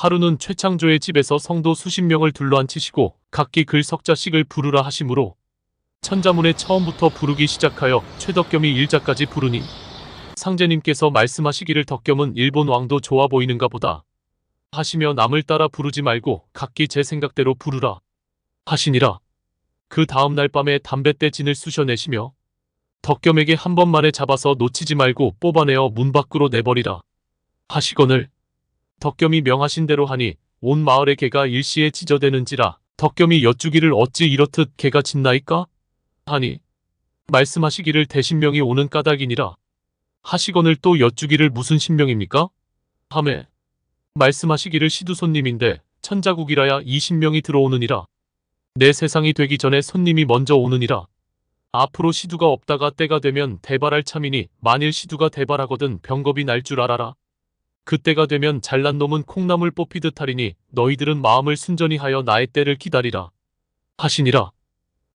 하루는 최창조의 집에서 성도 수십 명을 둘러앉히시고 각기 글 석자씩을 부르라 하심으로 천자문에 처음부터 부르기 시작하여 최덕겸이 일자까지 부르니 상제님께서 말씀하시기를 덕겸은 일본 왕도 좋아 보이는가 보다 하시며 남을 따라 부르지 말고 각기 제 생각대로 부르라 하시니라. 그 다음 날 밤에 담뱃대 진을 쑤셔내시며 덕겸에게 한 번만에 잡아서 놓치지 말고 뽑아내어 문 밖으로 내버리라 하시거늘 덕겸이 명하신 대로 하니 온 마을의 개가 일시에 찢어대는지라 덕겸이 여쭈기를 어찌 이렇듯 개가 짖나이까? 하니 말씀하시기를 대신명이 오는 까닭이니라. 하시거늘 또 여쭈기를 무슨 신명입니까? 하매 말씀하시기를 시두손님인데 천자국이라야 이 신명이 들어오느니라. 내 세상이 되기 전에 손님이 먼저 오느니라. 앞으로 시두가 없다가 때가 되면 대발할 참이니 만일 시두가 대발하거든 병겁이 날 줄 알아라. 그때가 되면 잘난 놈은 콩나물 뽑히듯 하리니 너희들은 마음을 순전히 하여 나의 때를 기다리라. 하시니라.